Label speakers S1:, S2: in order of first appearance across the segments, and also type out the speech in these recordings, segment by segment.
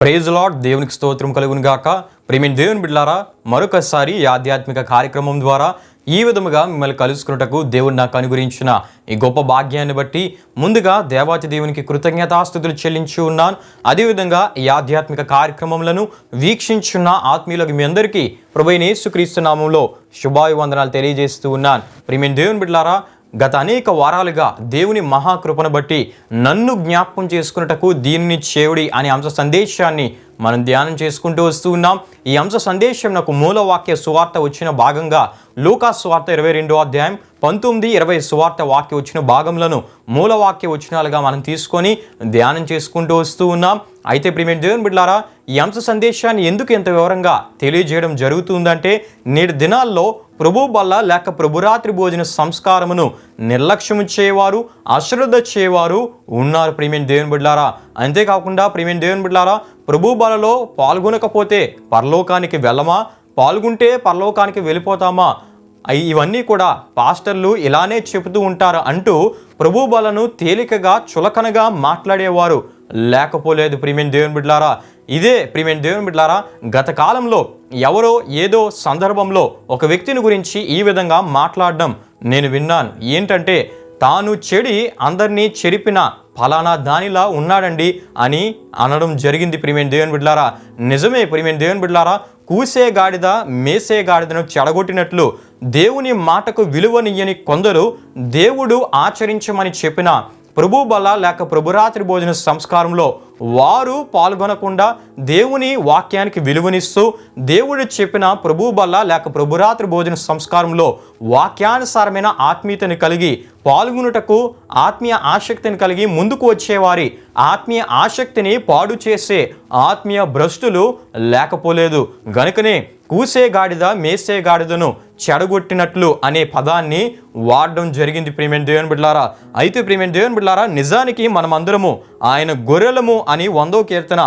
S1: Praise lord దేవునికి స్తోత్రం కలుగును గాక. ప్రేమిని దేవుని బిడ్లారా మరొకసారి ఈ ఆధ్యాత్మిక కార్యక్రమం ద్వారా ఈ విధముగా మిమ్మల్ని కలుసుకున్నటకు దేవుడు నాకు అనుగురించిన ఈ గొప్ప భాగ్యాన్ని బట్టి ముందుగా దేవాతి దేవునికి కృతజ్ఞతాస్థుతులు చెల్లించి ఉన్నాను. అదేవిధంగా ఈ ఆధ్యాత్మిక కార్యక్రమములను వీక్షించున్న ఆత్మీయులకు మీ అందరికీ ప్రభు యేసుక్రీస్తు నామంలో శుభాభివందనాలు తెలియజేస్తూ ఉన్నాను. ప్రేమిన్ దేవుని బిడ్లారా గత అనేక వారాలుగా దేవుని మహాకృపను బట్టి నన్ను జ్ఞాపకం చేసుకున్నటకు దీనిని చేవుడి అనే అంశ సందేశాన్ని మనం ధ్యానం చేసుకుంటూ వస్తూ ఉన్నాం. ఈ అంశ సందేశం నాకు మూలవాక్య సువార్త వచ్చిన భాగంగా లూకా సువార్త ఇరవై రెండో అధ్యాయం పంతొమ్మిది ఇరవై సువార్త వాక్య వచ్చిన భాగంలను మూలవాక్య వచనాలుగా మనం తీసుకొని ధ్యానం చేసుకుంటూ వస్తూ ఉన్నాం. అయితే ప్రియమైన దేవుని బిడ్లారా ఈ అంశ సందేశాన్ని ఎందుకు ఇంత వివరంగా తెలియజేయడం జరుగుతుందంటే నేటి దినాల్లో ప్రభు బల్ల లేక ప్రభురాత్రి భోజన సంస్కారమును నిర్లక్ష్యము చేయవారు అశ్రద్ధ చేయవారు ఉన్నారు ప్రేమిన్ దేవుని బిడ్లారా. అంతేకాకుండా ప్రేమిన్ దేవుని బిడ్లారా ప్రభు బలలో పాల్గొనకపోతే పరలోకానికి వెళ్ళమా? పాల్గొంటే పరలోకానికి వెళ్ళిపోతామా? ఇవన్నీ కూడా పాస్టర్లు ఇలానే చెబుతూ ఉంటారు అంటూ ప్రభు బలను తేలికగా చులకనగా మాట్లాడేవారు లేకపోలేదు ప్రియమైన దేవుని బిడ్లారా. ఇదే ప్రియమైన దేవుని బిడ్లారా గత కాలంలో ఎవరో ఏదో సందర్భంలో ఒక వ్యక్తిని గురించి ఈ విధంగా మాట్లాడడం నేను విన్నాను. ఏంటంటే తాను చెడి అందరినీ చెరిపిన ఫలానా దానిలా ఉన్నాడండి అని అనడం జరిగింది ప్రియమైన దేవుని బిడ్లారా నిజమే ప్రియమైన దేవుని బిడ్లారా కూసే గాడిద మేసే గాడిదను చెడగొట్టినట్లు దేవుని మాటకు విలువనియ్యని కొందరు దేవుడు ఆచరించమని చెప్పిన ప్రభు బల లేక ప్రభురాత్రి భోజన సంస్కారంలో వారు పాల్గొనకుండా దేవుని వాక్యానికి విలువనిస్తూ దేవుడు చెప్పిన ప్రభు బల్ల లేక ప్రభురాత్రి భోజన సంస్కారంలో వాక్యానుసారమైన ఆత్మీయతను కలిగి పాల్గొనుటకు ఆత్మీయ ఆసక్తిని కలిగి ముందుకు వచ్చేవారి ఆత్మీయ ఆసక్తిని పాడు చేసే ఆత్మీయ భ్రష్టులు లేకపోలేదు. గనుకనే కూసే గాడిద మేసే గాడిదను చెడగొట్టినట్లు అనే పదాన్ని వాడడం జరిగింది ప్రియమైన దేవుని బిడ్లారా అయితే ప్రియమైన దేవుని బిడ్లారా నిజానికి మనమందరము ఆయన గొర్రెలము అని వందో కీర్తన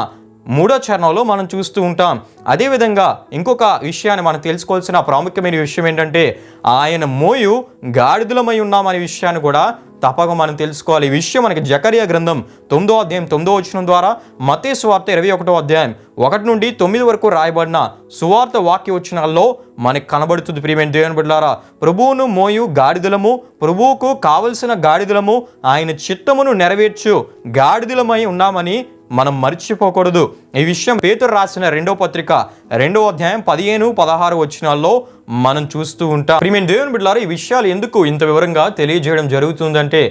S1: మూడో చరణంలో మనం చూస్తూ ఉంటాం. అదేవిధంగా ఇంకొక విషయాన్ని మనం తెలుసుకోవాల్సిన ప్రాముఖ్యమైన విషయం ఏంటంటే ఆయన మోయు గాడిదలమై ఉన్నామనే విషయాన్ని కూడా తప్పక మనం తెలుసుకోవాలి. ఈ విషయం మనకి జకరియా గ్రంథం తొమ్మిదో అధ్యాయం తొమ్మిదో వచ్చిన ద్వారా మతే సువార్త ఇరవై ఒకటో అధ్యాయం ఒకటి నుండి తొమ్మిది వరకు రాయబడిన సువార్త వాక్య వచనాల్లో మనకి కనబడుతుంది. ప్రియమైన దేవుని బిడ్డారా ప్రభువును మోయు గాడిదలము ప్రభువుకు కావలసిన గాడిదలము ఆయన చిత్తమును నెరవేర్చు గాడిదలమై ఉన్నామని మనం మర్చిపోకూడదు. ఈ విషయం పేతురు రాసిన రెండో పత్రిక రెండో అధ్యాయం పదిహేను పదహారు వచ్చినాల్లో మనం చూస్తూ ఉంటాం. ప్రియమైన దేవుని బిడ్డలారా ఈ విషయాలు ఎందుకు ఇంత వివరంగా తెలియజేయడం జరుగుతుందంటే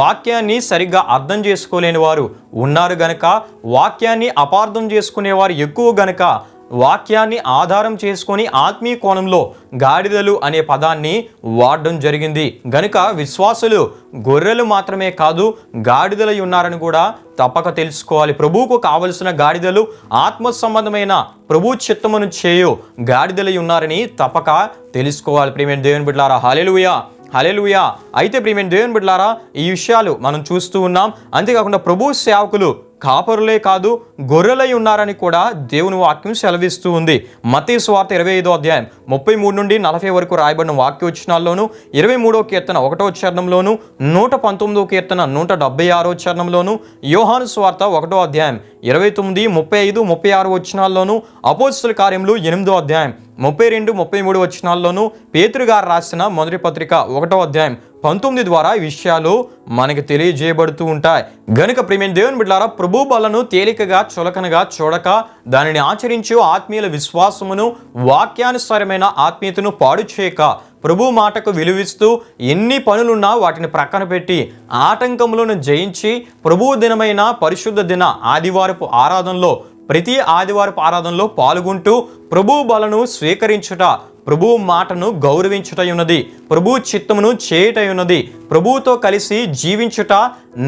S1: వాక్యాన్ని సరిగ్గా అర్థం చేసుకోలేని వారు ఉన్నారు గనక వాక్యాన్ని అపార్థం చేసుకునేవారు ఎక్కువ గనక వాక్యాన్ని ఆధారం చేసుకొని ఆత్మీయ కోణంలో గాడిదలు అనే పదాన్ని వాడడం జరిగింది. గనుక విశ్వాసులు గొర్రెలు మాత్రమే కాదు గాడిదలై ఉన్నారని కూడా తప్పక తెలుసుకోవాలి. ప్రభువుకు కావలసిన గాడిదలు ఆత్మ సంబంధమైన ప్రభు చిత్తమును చేయు గాడిదలై ఉన్నారని తప్పక తెలుసుకోవాలి. ప్రియమైన దేవుని బిడ్డారా హాలెలుయా హలెలుయా అయితే ప్రియమైన దేవుని బిడ్డారా ఈ విషయాలు మనం చూస్తూ ఉన్నాం. అంతేకాకుండా ప్రభు సేవకులు కాపరులే కాదు గొర్రెలై ఉన్నారని కూడా దేవుని వాక్యం సెలవిస్తూ ఉంది. మతీ స్వార్త ఇరవై ఐదో అధ్యాయం ముప్పై మూడు నుండి నలభై వరకు రాయబడిన వాక్యోచనాల్లోనూ ఇరవై మూడో కీర్తన ఒకటో చరణంలోను నూట పంతొమ్మిదో కీర్తన నూట డెబ్బై ఆరో చరణంలోను యోహాను స్వార్త ఒకటో అధ్యాయం ఇరవై తొమ్మిది ముప్పై ఐదు ముప్పై ఆరు వచనాల్లోనూ అపోస్తుల కార్యములు ఎనిమిదో అధ్యాయం ముప్పై రెండు ముప్పై మూడు వచనాల్లోనూ పేతురు గారు రాసిన మొదటి పత్రిక ఒకటో అధ్యాయం పంతొమ్మిది ద్వారా ఈ విషయాలు మనకి తెలియజేయబడుతూ ఉంటాయి. గనుక ప్రేమైన దేవుని బిడ్డారా ప్రభు బలను తేలికగా చులకనగా చూడక దానిని ఆచరించు ఆత్మీయుల విశ్వాసమును వాక్యానుసారమైన ఆత్మీయతను పాడు చేయక ప్రభు మాటకు విలువిస్తూ ఎన్ని పనులున్నా వాటిని ప్రక్కన పెట్టి ఆటంకములను జయించి ప్రభు దినమైన పరిశుద్ధ దిన ఆదివారపు ఆరాధనలో ప్రతి ఆదివారపు ఆరాధనలో పాల్గొంటూ ప్రభు బలను స్వీకరించుట ప్రభు మాటను గౌరవించుటయున్నది ప్రభు చిత్తమును చేయుటయున్నది ప్రభుతో ప్రభువుతో కలిసి జీవించుట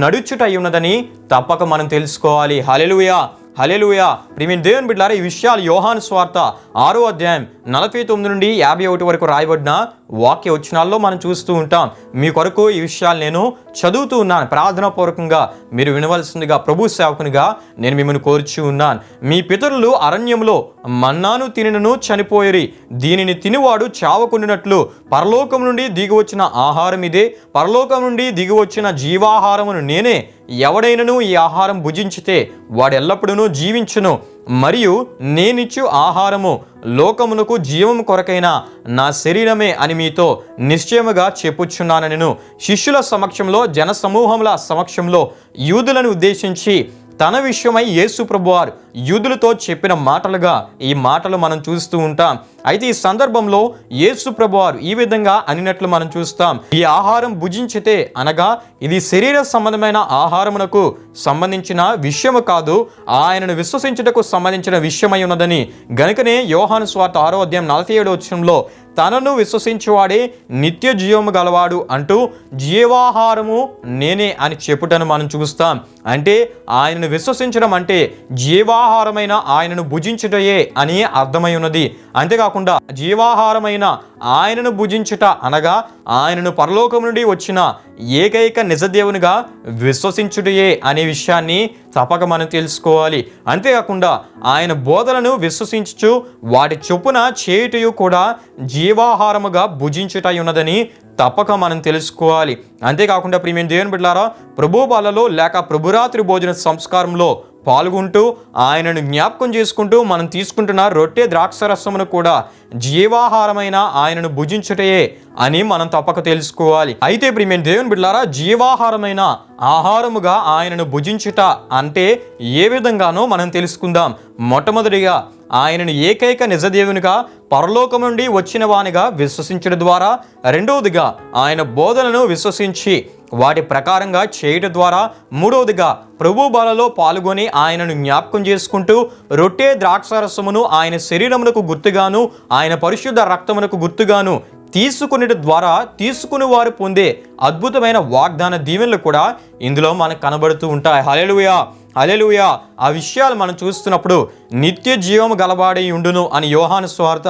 S1: నడుచుటయున్నదని తప్పక మనం తెలుసుకోవాలి. హలెలుయా హలెలుయా ప్రిమిన్ దేవుని బిడ్డారా ఈ విషయాలు యోహాను స్వార్త ఆరో అధ్యాయం నలభై తొమ్మిది నుండి యాభై ఒకటి వరకు రాయబడిన వాక్య వచనాల్లో మనం చూస్తూ ఉంటాం. మీ కొరకు ఈ విషయాలు నేను చదువుతూ ఉన్నాను. ప్రార్థనాపూర్వకంగా మీరు వినవలసిందిగా ప్రభు సేవకునిగా నేను మిమ్మల్ని కోరుచు ఉన్నాను. మీ పితరులు అరణ్యంలో మన్నాను తినను చనిపోయిరి. దీనిని తినివాడు చావకుండినట్లు పరలోకం నుండి దిగివచ్చిన ఆహారం ఇదే. పరలోకం నుండి దిగివచ్చిన జీవాహారమును నేనే ఎవడైనను ఈ ఆహారం భుజించితే వాడెల్లప్పుడూ జీవించును. మరియు నేనిచ్చు ఆహారము లోకమునకు జీవము కొరకైన నా శరీరమే అని మీతో నిశ్చయముగా చెప్పుచున్నానని నేను శిష్యుల సమక్షంలో జనసమూహముల సమక్షంలో యూదులను ఉద్దేశించి తన విషయమై యేసు ప్రభువారు యూదులతో చెప్పిన మాటలుగా ఈ మాటలు మనం చూస్తూ ఉంటాం. అయితే ఈ సందర్భంలో యేసు ప్రభువారు ఈ విధంగా అనినట్లు మనం చూస్తాం. ఈ ఆహారం భుజించితే అనగా ఇది శరీర సంబంధమైన ఆహారమునకు సంబంధించిన విషయము కాదు ఆయనను విశ్వసించుటకు సంబంధించిన విషయమై ఉన్నదని. గనుకనే యోహాను స్వార్థ ఆరో అధ్యాయం నలభై ఏడు వచ్చంలో తనను విశ్వసించువాడే నిత్య జీవము గలవాడు అంటూ జీవాహారము నేనే అని చెప్పుటను మనం చూస్తాం. అంటే ఆయనను విశ్వసించడం అంటే జీవాహారమైన ఆయనను భుజించుటయే అని అర్థమై ఉన్నది. అంతేకాకుండా జీవాహారమైన ఆయనను భుజించుట అనగా ఆయనను పరలోకం నుండి వచ్చిన ఏకైక నిజదేవునిగా విశ్వసించుటయే అనే విషయాన్ని తప్పక మనం తెలుసుకోవాలి. అంతేకాకుండా ఆయన బోధలను విశ్వసించుచు వాటి చొప్పున చేయుటయు కూడా జీవాహారముగా భుజించుటై ఉన్నదని తప్పక మనం తెలుసుకోవాలి. అంతేకాకుండా ప్రియమైన దేవుని బిడ్డారా ప్రభు బాలలో లేక ప్రభురాత్రి భోజన సంస్కారంలో పాల్గొంటూ ఆయనను జ్ఞాపకం చేసుకుంటూ మనం తీసుకుంటున్న రొట్టె ద్రాక్షరసమును కూడా జీవాహారమైన ఆయనను భుజించుటయే అని మనం తప్పక తెలుసుకోవాలి. అయితే ఇప్పుడు మేము దేవుని బిడ్డారా జీవాహారమైన ఆహారముగా ఆయనను భుజించుట అంటే ఏ విధంగానో మనం తెలుసుకుందాం. మొట్టమొదటిగా ఆయనను ఏకైక నిజదేవునిగా పరలోకం నుండి వచ్చిన వానిగా విశ్వసించడం ద్వారా రెండవదిగా ఆయన బోధనను విశ్వసించి వాటి ప్రకారంగా చేయటం ద్వారా మూడవదిగా ప్రభు బాలలో పాల్గొని ఆయనను జ్ఞాపకం చేసుకుంటూ రొట్టె ద్రాక్షారసమును ఆయన శరీరమునకు గుర్తుగాను ఆయన పరిశుద్ధ రక్తమునకు గుర్తుగాను తీసుకునేటి ద్వారా తీసుకుని వారు పొందే అద్భుతమైన వాగ్దాన దీవెనలు కూడా ఇందులో మనకు కనబడుతూ ఉంటాయి. హలెలుయా హలెలుయా ఆ విషయాలు మనం చూస్తున్నప్పుడు నిత్య జీవం గలవాడై ఉండును అని యోహాను స్వార్థ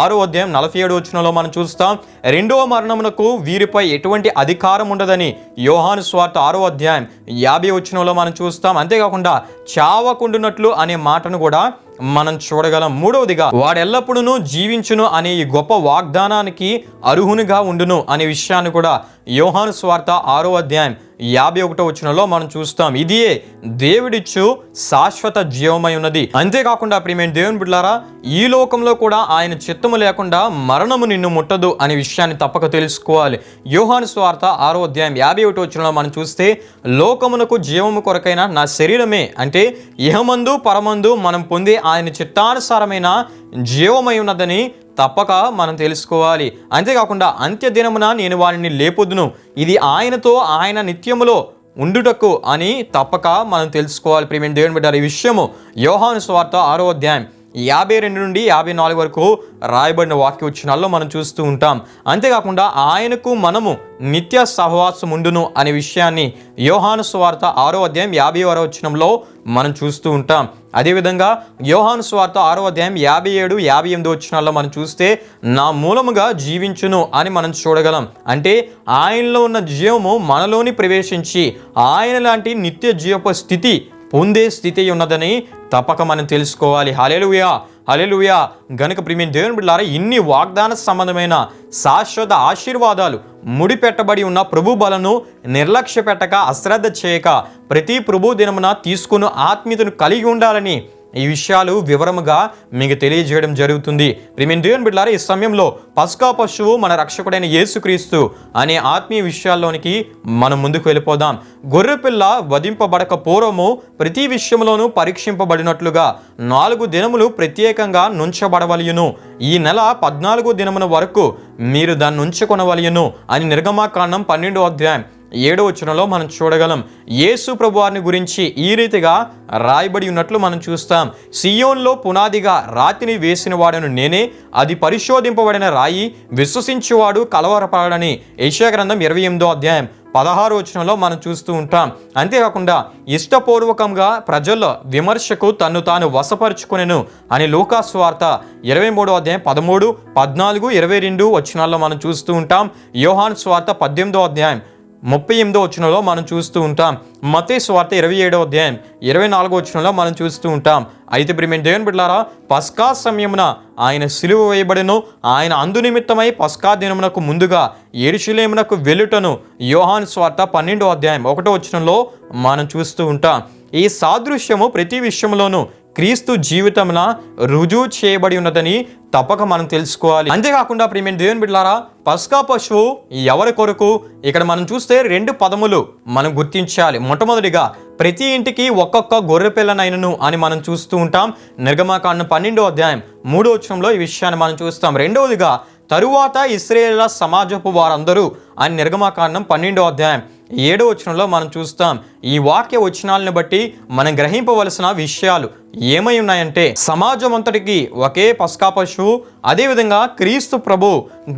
S1: ఆరో అధ్యాయం నలభై ఏడు వచనంలో మనం చూస్తాం. రెండవ మరణమునకు వీరిపై ఎటువంటి అధికారం ఉండదని యోహాను స్వార్థ ఆరో అధ్యాయం యాభై వచనంలో మనం చూస్తాం. అంతేకాకుండా చావకుండునట్లు అనే మాటను కూడా మనం చూడగలం మూడవదిగా వాడెల్లప్పుడూ జీవించును అనే ఈ గొప్ప వాగ్దానానికి అర్హునిగా ఉండును అనే విషయాన్ని కూడా యోహాను స్వార్థ ఆరో అధ్యాయం యాభై ఒకటో వచనంలో మనం చూస్తాం ఇదియే దేవుడిచ్చు శాశ్వత జీవమై ఉన్నది. అంతేకాకుండా ప్రియమైన దేవుని బిడ్డారా ఈ లోకంలో కూడా ఆయన చిత్తము లేకుండా మరణము నిన్ను ముట్టదు అనే విషయాన్ని తప్పక తెలుసుకోవాలి. యోహాను స్వార్థ ఆరో అధ్యాయం యాభై ఒకటో వచనంలో మనం చూస్తే లోకమునకు జీవము కొరకైన నా శరీరమే అంటే ఇహమందు పరమందు మనం పొందే ఆయన చిత్తానుసారమైన జీవమై ఉన్నదని తప్పక మనం తెలుసుకోవాలి. అంతేకాకుండా అంత్యదినమున నేను వారిని లేపొద్దును. ఇది ఆయనతో ఆయన నిత్యములో ఉండుటకు అని తప్పక మనం తెలుసుకోవాలి. ప్రేమ దేవుని బిడ్డారు ఈ విషయము యోహాను స్వార్థ ఆరో అధ్యాయం యాభై రెండు నుండి యాభై నాలుగు వరకు రాయబడిన వాక్య వచ్చినాల్లో మనం చూస్తూ ఉంటాం. అంతేకాకుండా ఆయనకు మనము నిత్య సహవాసం ఉండును అనే విషయాన్ని యోహాను స్వార్థ ఆరో అధ్యాయం యాభై ఆరో వచ్చినంలో మనం చూస్తూ ఉంటాం. అదేవిధంగా యోహాను స్వార్థ ఆరో అధ్యాయం యాభై ఏడు యాభై ఎనిమిది వచ్చినాల్లో మనం చూస్తే నా మూలముగా జీవించును అని మనం చూడగలం. అంటే ఆయనలో ఉన్న జీవము మనలోని ప్రవేశించి ఆయన లాంటి నిత్య జీవపు స్థితి పొందే స్థితి ఉన్నదని తప్పక మనం తెలుసుకోవాలి. హలెలుయా హలెలుయా గనుక ప్రిమిన్ దేవుని బిడ్డారా ఇన్ని వాగ్దాన సంబంధమైన శాశ్వత ఆశీర్వాదాలు ముడిపెట్టబడి ఉన్న ప్రభు బలను నిర్లక్ష్య పెట్టక అశ్రద్ధ చేయక ప్రతి ప్రభు దినమున తీసుకుని ఆత్మీయతను కలిగి ఉండాలని ఈ విషయాలు వివరముగా మీకు తెలియజేయడం జరుగుతుంది. ప్రిమిన్ దేవుని బిడ్డారా ఈ సమయంలో పస్కా పశువు మన రక్షకుడైన యేసుక్రీస్తు అనే ఆత్మీయ విషయాల్లోనికి మనం ముందుకు వెళ్ళిపోదాం. గొర్రెపిల్ల వధింపబడక పూర్వము ప్రతి విషయంలోనూ పరీక్షింపబడినట్లుగా నాలుగు దినములు ప్రత్యేకంగా నుంచబడవలయును. ఈ నెల పద్నాలుగు దినమున వరకు మీరు దాన్ని ఉంచుకొనవలయును అని నిర్గమాకాండం పన్నెండో అధ్యాయం. ఏడో వచనంలో మనం చూడగలం యేసు ప్రభువారిని గురించి ఈ రీతిగా రాయబడి ఉన్నట్లు మనం చూస్తాం. సియోన్లో పునాదిగా రాతిని వేసిన వాడను నేనే అది పరిశోధింపబడిన రాయి విశ్వసించువాడు కలవరపడని ఏషియా గ్రంథం ఇరవై ఎనిమిదో అధ్యాయం పదహారు వచనంలో మనం చూస్తూ ఉంటాం. అంతేకాకుండా ఇష్టపూర్వకంగా ప్రజల్లో విమర్శకు తన్ను తాను వశపరుచుకునేను అని లోకాస్వార్త ఇరవై మూడో అధ్యాయం పదమూడు పద్నాలుగు ఇరవై రెండు వచనాల్లో మనం చూస్తూ ఉంటాం. యోహాన్ స్వార్త పద్దెనిమిదో అధ్యాయం ముప్పై ఎనిమిదో వచనంలో మనం చూస్తూ ఉంటాం. మతే స్వార్త ఇరవై ఏడో అధ్యాయం ఇరవై నాలుగో వచనంలో మనం చూస్తూ ఉంటాం. అయితే ప్రియమైన దేవుని బిడ్డారా పస్కా సమయమున ఆయన సిలువ వేయబడను. ఆయన అందు నిమిత్తమై పస్కా దినమునకు ముందుగా ఎరుషులేమునకు వెలుటను యోహాన్ స్వార్త పన్నెండో అధ్యాయం ఒకటో వచనంలో మనం చూస్తూ ఉంటాం. ఈ సాదృశ్యము ప్రతి విషయంలోనూ క్రీస్తు జీవితంలో రుజువు చేయబడి ఉన్నదని తప్పక మనం తెలుసుకోవాలి. అంతేకాకుండా ప్రియమైన దేవుని బిడ్డారా పస్కా పశువు ఎవరి కొరకు? ఇక్కడ మనం చూస్తే రెండు పదములు మనం గుర్తించాలి. మొట్టమొదటిగా ప్రతి ఇంటికి ఒక్కొక్క గొర్రె పిల్లనైనను అని మనం చూస్తూ ఉంటాం. నిర్గమాకాండం పన్నెండో అధ్యాయం మూడో వచ్చంలో ఈ విషయాన్ని మనం చూస్తాం. రెండవదిగా తరువాత ఇస్రేల సమాజపు వారందరూ అని నిర్గమాకాండం పన్నెండో అధ్యాయం ఏడో వచనంలో మనం చూస్తాం ఈ వాక్య వచనాలను బట్టి మనం గ్రహింపవలసిన విషయాలు ఏమై ఉన్నాయంటే సమాజం అంతటికి ఒకే పస్కా పశువు అదేవిధంగా క్రీస్తు ప్రభు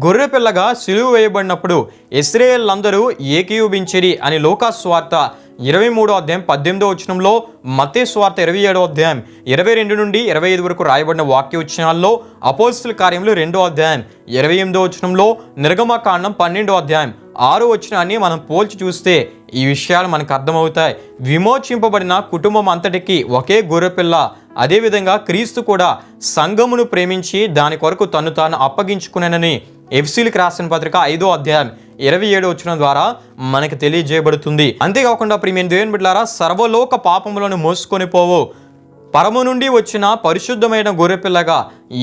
S1: గొర్రెపిల్లగా సిలువు వేయబడినప్పుడు వేయబడినప్పుడు ఇస్రాయేళ్ళందరూ ఏకీయుభించిరి అని లోకాస్వార్త ఇరవై మూడో అధ్యాయం పద్దెనిమిదో వచనంలో మతే స్వార్థ ఇరవై ఏడో అధ్యాయం ఇరవై రెండు నుండి ఇరవై ఐదు వరకు రాయబడిన వాక్య వచనాల్లో అపోస్తుల కార్యములు రెండో అధ్యాయం ఇరవై ఎనిమిదో వచనంలో నిర్గమకాండం పన్నెండో అధ్యాయం ఆరు వచనాన్ని మనం పోల్చి చూస్తే ఈ విషయాలు మనకు అర్థమవుతాయి. విమోచింపబడిన కుటుంబం అంతటికి ఒకే గొర్రెపిల్ల. అదేవిధంగా క్రీస్తు కూడా సంఘమును ప్రేమించి దాని కొరకు తను తాను అప్పగించుకునేనని ఎఫ్సీలకు రాసిన పత్రిక ఐదో అధ్యాయం ఇరవై ఏడు వచ్చిన ద్వారా మనకు తెలియజేయబడుతుంది. అంతేకాకుండా ప్రియమైన దేవుని బిడ్డారా సర్వలోక పాపములను మోసుకొని పోవు. పరము నుండి వచ్చిన పరిశుద్ధమైన గొర్రెపిల్లగా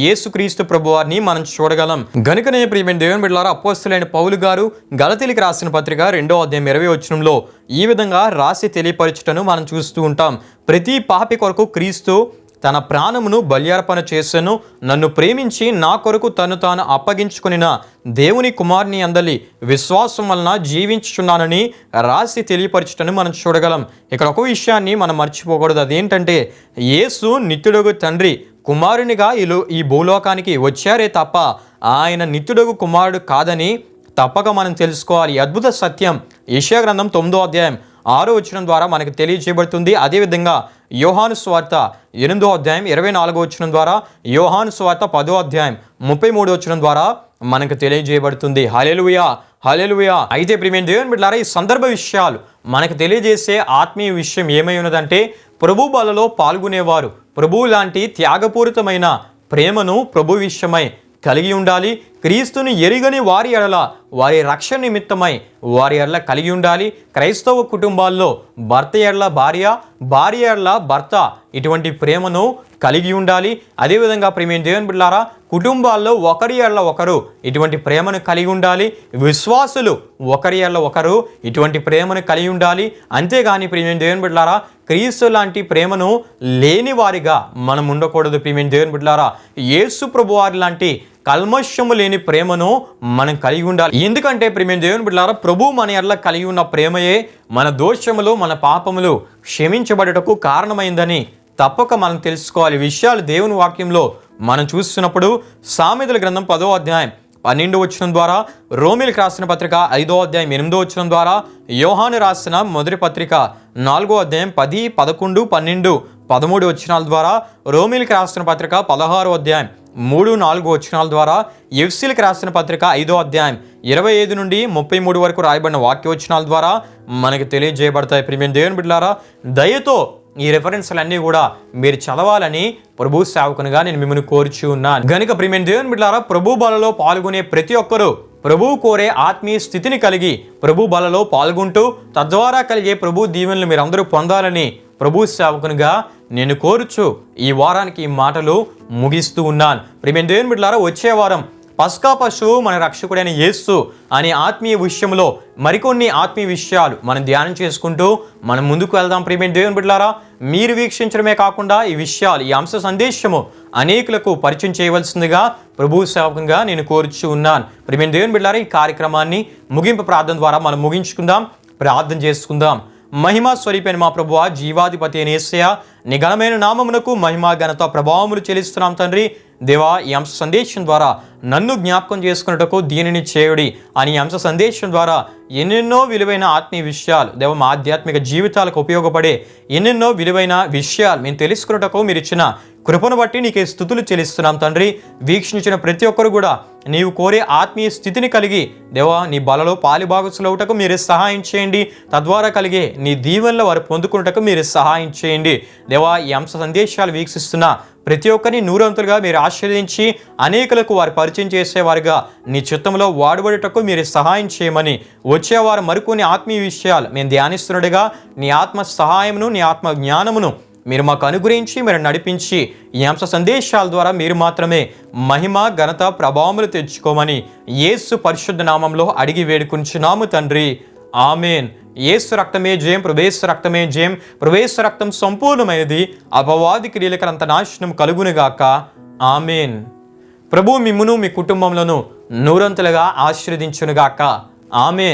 S1: యేసుక్రీస్తు ప్రభువారిని మనం చూడగలం. గనుకనే ప్రియమైన దేవుని బిడ్డలారా అపోస్తులైన పౌలు గారు గలతీలికి రాసిన పత్రిక రెండో అధ్యాయం ఇరవై వచ్చినంలో ఈ విధంగా రాసి తెలియపరచుటను మనం చూస్తూ ఉంటాం. ప్రతి పాపి కొరకు క్రీస్తు తన ప్రాణమును బల్యార్పణ చేసెను నన్ను ప్రేమించి నా కొరకు తను తాను అప్పగించుకునిన దేవుని కుమారుని అందలి విశ్వాసం వలన జీవించుచున్నానని రాసి తెలియపరచటను మనం చూడగలం. ఇక్కడ ఒక విషయాన్ని మనం మర్చిపోకూడదు. అదేంటంటే యేసు నిత్యుడుగు తండ్రి కుమారునిగా ఇలు ఈ భూలోకానికి వచ్చారే తప్ప ఆయన నిత్యుడుగు కుమారుడు కాదని తప్పక మనం తెలుసుకోవాలి. అద్భుత సత్యం. యశా గ్రంథం తొమ్మిదో అధ్యాయం ఆరో వచనం ద్వారా మనకు తెలియజేయబడుతుంది అదేవిధంగా యోహాను స్వార్త ఎనిమిదో అధ్యాయం ఇరవై నాలుగో వచనం ద్వారా యోహాను స్వార్త పదో అధ్యాయం ముప్పై మూడో వచనం ద్వారా మనకు తెలియజేయబడుతుంది. హలెలుయా హలెలుయా అయితే ప్రియమైన దేవుని బిడ్డారా ఈ సందర్భ విషయాలు మనకు తెలియజేసే ఆత్మీయ విషయం ఏమై ఉన్నదంటే ప్రభు బలలో పాల్గొనేవారు. ప్రభు లాంటి త్యాగపూరితమైన ప్రేమను ప్రభు విషయమై కలిగి ఉండాలి. క్రీస్తుని ఎరిగని వారి ఎడల వారి రక్షణ నిమిత్తమై వారి ఎడల కలిగి ఉండాలి. క్రైస్తవ కుటుంబాల్లో భర్త ఎడల భార్య భార్య ఎడల భర్త ఇటువంటి ప్రేమను కలిగి ఉండాలి. అదేవిధంగా ప్రేమ దేవుని బిడ్డారా కుటుంబాల్లో ఒకరి ఎడల ఒకరు ఇటువంటి ప్రేమను కలిగి ఉండాలి. విశ్వాసులు ఒకరి ఎడల ఒకరు ఇటువంటి ప్రేమను కలిగి ఉండాలి. అంతేగాని ప్రేమ దేవుని బిడ్డారా క్రీస్తు లాంటి ప్రేమను లేని వారిగా మనం ఉండకూడదు ప్రియమైన దేవుని బిడ్డారా యేసు ప్రభు వారి లాంటి కల్మషము లేని ప్రేమను మనం కలిగి ఉండాలి. ఎందుకంటే ప్రియమైన దేవుని బిడ్డారా ప్రభు మన ఎడల కలిగి ఉన్న ప్రేమయే మన దోషములు మన పాపములు క్షమించబడటకు కారణమైందని తప్పక మనం తెలుసుకోవాలి విషయాలు దేవుని వాక్యంలో మనం చూస్తున్నప్పుడు సామెతల గ్రంథం పదో అధ్యాయం పన్నెండు వచ్చిన ద్వారా రోమిలకు రాసిన పత్రిక ఐదో అధ్యాయం ఎనిమిదో వచ్చిన ద్వారా యోహాను రాసిన మొదటి పత్రిక నాలుగో అధ్యాయం పది పదకొండు పన్నెండు పదమూడు వచనాల ద్వారా రోమిలకు రాసిన పత్రిక పదహారో అధ్యాయం మూడు నాలుగు వచనాల ద్వారా ఎఫ్సీలకు రాసిన పత్రిక ఐదో అధ్యాయం ఇరవై ఐదు నుండి ముప్పై మూడు వరకు రాయబడిన వాక్యవచనాల ద్వారా మనకు తెలియజేయబడతాయి. ప్రియమైన దేవుని బిడ్డారా దయతో ఈ రెఫరెన్స్లన్నీ కూడా మీరు చదవాలని ప్రభు సేవకునిగా నేను మిమ్మల్ని కోరుచు ఉన్నాను. గనుక ప్రియమైన దేవుని బిడ్డారా ప్రభు బలలో పాల్గొనే ప్రతి ఒక్కరూ ప్రభువు కోరే ఆత్మీయ స్థితిని కలిగి ప్రభు బలలో పాల్గొంటూ తద్వారా కలిగే ప్రభు దీవెనలు మీరందరూ పొందాలని ప్రభు సేవకునిగా నేను కోరుచు ఈ వారానికి ఈ మాటలు ముగిస్తూ ఉన్నాను. ప్రియమైన దేవుని బిడ్డారా వచ్చే వారం పస్కా పశువు మన రక్షకుడైన యేసు అనే ఆత్మీయ విషయంలో మరికొన్ని ఆత్మీయ విషయాలు మనం ధ్యానం చేసుకుంటూ మనం ముందుకు వెళ్దాం ప్రియమైన దేవుని బిడ్డారా మీరు వీక్షించడమే కాకుండా ఈ విషయాలు ఈ అంశ సందేశము అనేకులకు పరిచయం చేయవలసిందిగా ప్రభు సేవకంగా నేను కోరుచు ఉన్నాను. ప్రియమైన దేవుని బిడ్డారా ఈ కార్యక్రమాన్ని ముగింపు ప్రార్థన ద్వారా మనం ముగించుకుందాం ప్రార్థన చేసుకుందాం. మహిమా స్వరూపైన మా ప్రభువ జీవాధిపతి అయిన యేసయ్య నీ ఘనమైన నామమునకు మహిమా ఘనత ప్రభావములు చెల్లిస్తున్నాం తండ్రి. దేవా ఈ అంశ సందేశం ద్వారా నన్ను జ్ఞాపకం చేసుకున్నటకు దీనిని చేయుడి అని అంశ సందేశం ద్వారా ఎన్నెన్నో విలువైన ఆత్మీయ విషయాలు దేవం మా ఆధ్యాత్మిక జీవితాలకు ఉపయోగపడే ఎన్నెన్నో విలువైన విషయాలు మేము తెలుసుకున్నటకు మీరు ఇచ్చిన కృపను బట్టి నీకే స్థుతులు చెల్లిస్తున్నాం తండ్రి. వీక్షించిన ప్రతి ఒక్కరు కూడా నీవు కోరే ఆత్మీయ స్థితిని కలిగి దేవా నీ బలలో పాలిభాగసులవుటకు మీరు సహాయం చేయండి. తద్వారా కలిగే నీ దీవెనలో వారు పొందుకున్నటకు మీరు సహాయం చేయండి. దేవా ఈ అంశ సందేశాలు వీక్షిస్తున్న ప్రతి ఒక్కరిని నూరంతులుగా మీరు ఆశ్రయించి అనేకులకు వారి పరిచయం పరిచయం చేసేవారుగా. నీ చిత్తంలో వాడబడుటకు మీరు సహాయం చేయమని. వచ్చేవారు మరికొన్ని ఆత్మీయ విషయాలు. మేము ధ్యానిస్తున్నట్టుగా నీ ఆత్మ సహాయమును నీ ఆత్మ జ్ఞానమును మీరు మాకు అనుగ్రహించి మీరు నడిపించి ఈ అంశ సందేశాల ద్వారా మీరు మాత్రమే మహిమ ఘనత ప్రభావములు తెచ్చుకోమని యేసు పరిశుద్ధ నామంలో అడిగి వేడుకుంటున్నాము తండ్రి. ఆమెన్. యేసు రక్తమే జయం ప్రవేశ రక్తమే జయం. ప్రవేశ రక్తం సంపూర్ణమైనది. అపవాది క్రియలకరంత నాశనం కలుగునుగాక. ఆమెన్. ప్రభు మిమ్మును మీ కుటుంబంలోను నూరంతులుగా ఆశీర్వదించునుగాక. ఆమెన్.